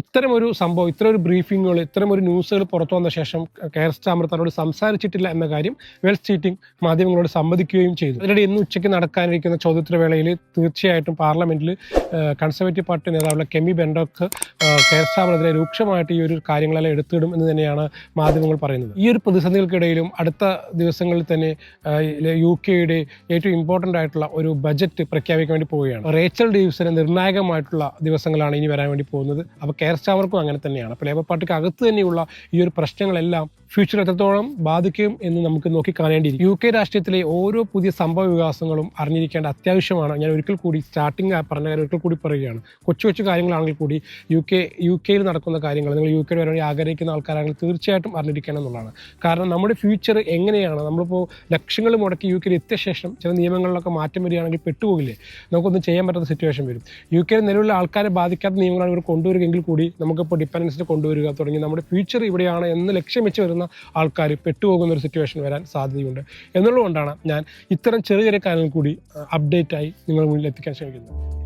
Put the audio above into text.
ഇത്തരമൊരു സംഭവം ഇത്തരം ഒരു ബ്രീഫിങ്ങുകൾ ഇത്തരം ഒരു ന്യൂസുകൾ പുറത്തു വന്ന ശേഷം കെയർ സ്റ്റാമർ തന്നോട് സംസാരിച്ചിട്ടില്ല എന്ന കാര്യം വെൽസ് ചീറ്റിംഗ് മാധ്യമങ്ങളോട് സമ്മതിക്കുകയും ചെയ്തു. അതിനിടെ ഇന്ന് ഉച്ചയ്ക്ക് നടക്കാനിരിക്കുന്ന ചോദ്യോത്തരവേളയിൽ തീർച്ചയായിട്ടും പാർലമെന്റിൽ കൺസർവേറ്റീവ് പാർട്ടി നേതാവുള്ള കെമി ബെൻഡോക്ക് കെയർ സ്റ്റാമറിനെതിരെ രൂക്ഷമായിട്ട് ഈ ഒരു കാര്യങ്ങളെല്ലാം എടുത്തിടും എന്ന് തന്നെയാണ് മാധ്യമങ്ങൾ പറയുന്നത്. ഈ ഒരു പ്രതിസന്ധികൾക്കിടയിലും അടുത്ത ദിവസങ്ങളിൽ തന്നെ യു കെയുടെ ഏറ്റവും ഇമ്പോർട്ടന്റ് ആയിട്ടുള്ള ഒരു ബജറ്റ് പ്രഖ്യാപിക്കാൻ വേണ്ടി പോവുകയാണ്. റേച്ചൽ ഡീവ്സിന് നിർണായകമായിട്ടുള്ള ദിവസങ്ങളാണ് ഇനി വരാൻ വേണ്ടി പോകുന്നത്. അപ്പോൾ കെയർ സ്റ്റാമർക്കും അങ്ങനെ തന്നെയാണ്. അപ്പോൾ ലേബർ പാർട്ടിക്ക് അകത്ത് തന്നെയുള്ള ഈ ഒരു പ്രശ്നങ്ങളെല്ലാം ഫ്യൂച്ചർ എത്രത്തോളം ബാധിക്കും എന്ന് നമുക്ക് നോക്കി കാണേണ്ടിയിരിക്കും. യു കെ രാഷ്ട്രീയത്തിലെ ഓരോ പുതിയ സംഭവ വികാസങ്ങളും അറിഞ്ഞിരിക്കേണ്ട അത്യാവശ്യമാണ്. ഞാൻ ഒരിക്കൽ കൂടി സ്റ്റാർട്ടിങ് പറഞ്ഞ കാര്യം ഒരിക്കൽ കൂടി പറയുകയാണ്. കൊച്ചു കൊച്ചു കാര്യങ്ങളാണെങ്കിൽ കൂടി യു കെ യു കെയിൽ നടക്കുന്ന കാര്യങ്ങൾ നിങ്ങൾ യു കെയിൽ വരാൻ ആഗ്രഹിക്കുന്ന ആൾക്കാരാണെങ്കിൽ തീർച്ചയായിട്ടും അറിഞ്ഞിരിക്കണം എന്നുള്ളതാണ്. കാരണം നമ്മുടെ ഫ്യൂച്ചർ എങ്ങനെയാണ്? നമ്മളിപ്പോൾ ലക്ഷങ്ങൾ മുടക്കി യു കെയിൽ എത്തിയ ശേഷം ചില നിയമങ്ങളിലൊക്കെ മാറ്റം വരികയാണെങ്കിൽ പെട്ടുപോകില്ലേ? നമുക്കൊന്നും ചെയ്യാൻ പറ്റാത്ത സിറ്റുവേഷൻ വരും. യു കെയിൽ നിലവിലുള്ള ആൾക്കാരെ ബാധിക്കാത്ത നിയമങ്ങളാണ് ഇവർ കൊണ്ടുവരികയെങ്കിൽ കൂടി നമുക്കിപ്പോൾ ഡിപ്പെൻഡൻസിന് കൊണ്ടുവരിക തുടങ്ങി നമ്മുടെ ഫ്യൂച്ചർ ഇവിടെയാണ് എന്ന് ലക്ഷ്യം വെച്ച് വരുന്ന ആൾക്കാർ പെട്ടുപോകുന്ന ഒരു സിറ്റുവേഷൻ വരാൻ സാധ്യതയുണ്ട്. എന്നുള്ളതുകൊണ്ടാണ് ഞാൻ ഇത്തരം ചെറിയ ചെറിയ കാര്യങ്ങൾ കൂടി അപ്ഡേറ്റായി നിങ്ങളുടെ മുന്നിൽ എത്തിക്കാൻ ശ്രമിക്കുന്നത്.